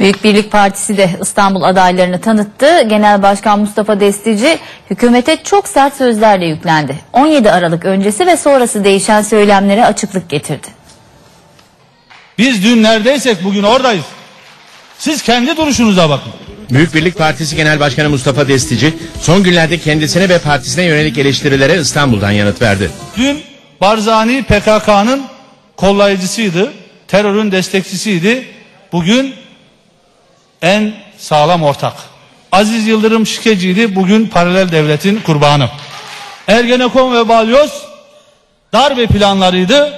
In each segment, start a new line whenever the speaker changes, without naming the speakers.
Büyük Birlik Partisi de İstanbul adaylarını tanıttı. Genel Başkan Mustafa Destici hükümete çok sert sözlerle yüklendi. 17 Aralık öncesi ve sonrası değişen söylemlere açıklık getirdi.
Biz dün neredeysek bugün oradayız. Siz kendi duruşunuza bakın.
Büyük Birlik Partisi Genel Başkanı Mustafa Destici son günlerde kendisine ve partisine yönelik eleştirilere İstanbul'dan yanıt verdi.
Dün Barzani PKK'nın kollayıcısıydı, terörün destekçisiydi. Bugün en sağlam ortak. Aziz Yıldırım şikeciydi, bugün paralel devletin kurbanı. Ergenekon ve Balyoz darbe planlarıydı,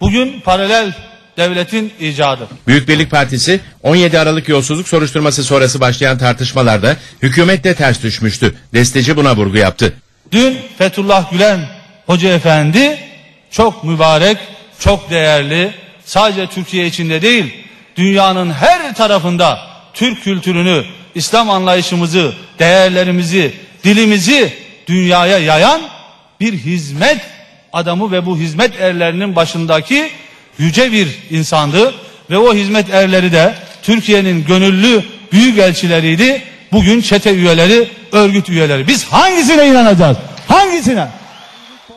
bugün paralel devletin icadı.
Büyük Birlik Partisi 17 Aralık yolsuzluk soruşturması sonrası başlayan tartışmalarda hükümetle ters düşmüştü. Destici buna vurgu yaptı.
Dün Fethullah Gülen Hoca Efendi çok mübarek, çok değerli, sadece Türkiye içinde değil, dünyanın her tarafında Türk kültürünü, İslam anlayışımızı, değerlerimizi, dilimizi dünyaya yayan bir hizmet adamı ve bu hizmet erlerinin başındaki yüce bir insandı ve o hizmet erleri de Türkiye'nin gönüllü büyük elçileriydi. Bugün çete üyeleri, örgüt üyeleri. Biz hangisine inanacağız? Hangisine?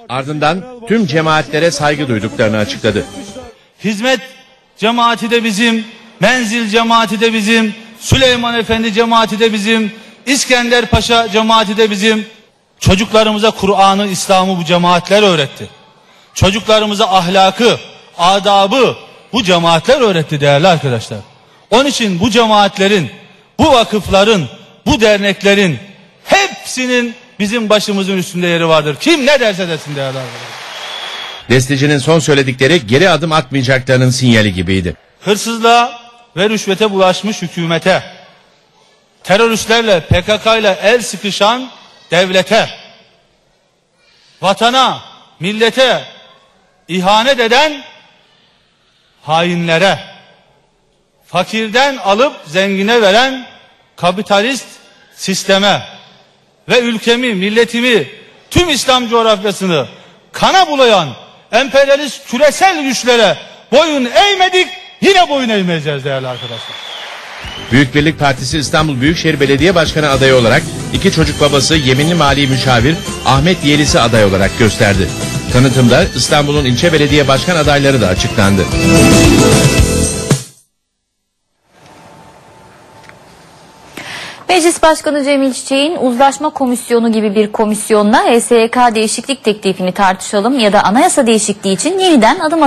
Ardından tüm cemaatlere saygı duyduklarını açıkladı.
Hizmet cemaati de bizim, Menzil cemaati de bizim, Süleyman Efendi cemaati de bizim, İskender Paşa cemaati de bizim. Çocuklarımıza Kur'an'ı, İslam'ı bu cemaatler öğretti. Çocuklarımıza ahlakı, adabı bu cemaatler öğretti değerli arkadaşlar. Onun için bu cemaatlerin, bu vakıfların, bu derneklerin hepsinin bizim başımızın üstünde yeri vardır. Kim ne derse desin değerli arkadaşlar.
Destici'nin son söyledikleri geri adım atmayacaklarının sinyali gibiydi.
hırsızlığa ve rüşvete bulaşmış hükümete, teröristlerle PKK ile el sıkışan devlete, vatana, millete ihanet eden hainlere, fakirden alıp zengine veren kapitalist sisteme ve ülkemi, milletimi, tüm İslam coğrafyasını kana bulayan emperyalist küresel güçlere boyun eğmedik, yine boyun eğmeyeceğiz değerli arkadaşlar.
Büyük Birlik Partisi İstanbul Büyükşehir Belediye Başkanı adayı olarak iki çocuk babası yeminli mali müşavir Ahmet Yelis'i aday olarak gösterdi. Tanıtımda İstanbul'un ilçe belediye başkan adayları da açıklandı.
Meclis Başkanı Cemil Çiçek'in uzlaşma komisyonu gibi bir komisyonla HSYK değişiklik teklifini tartışalım ya da anayasa değişikliği için yeniden adım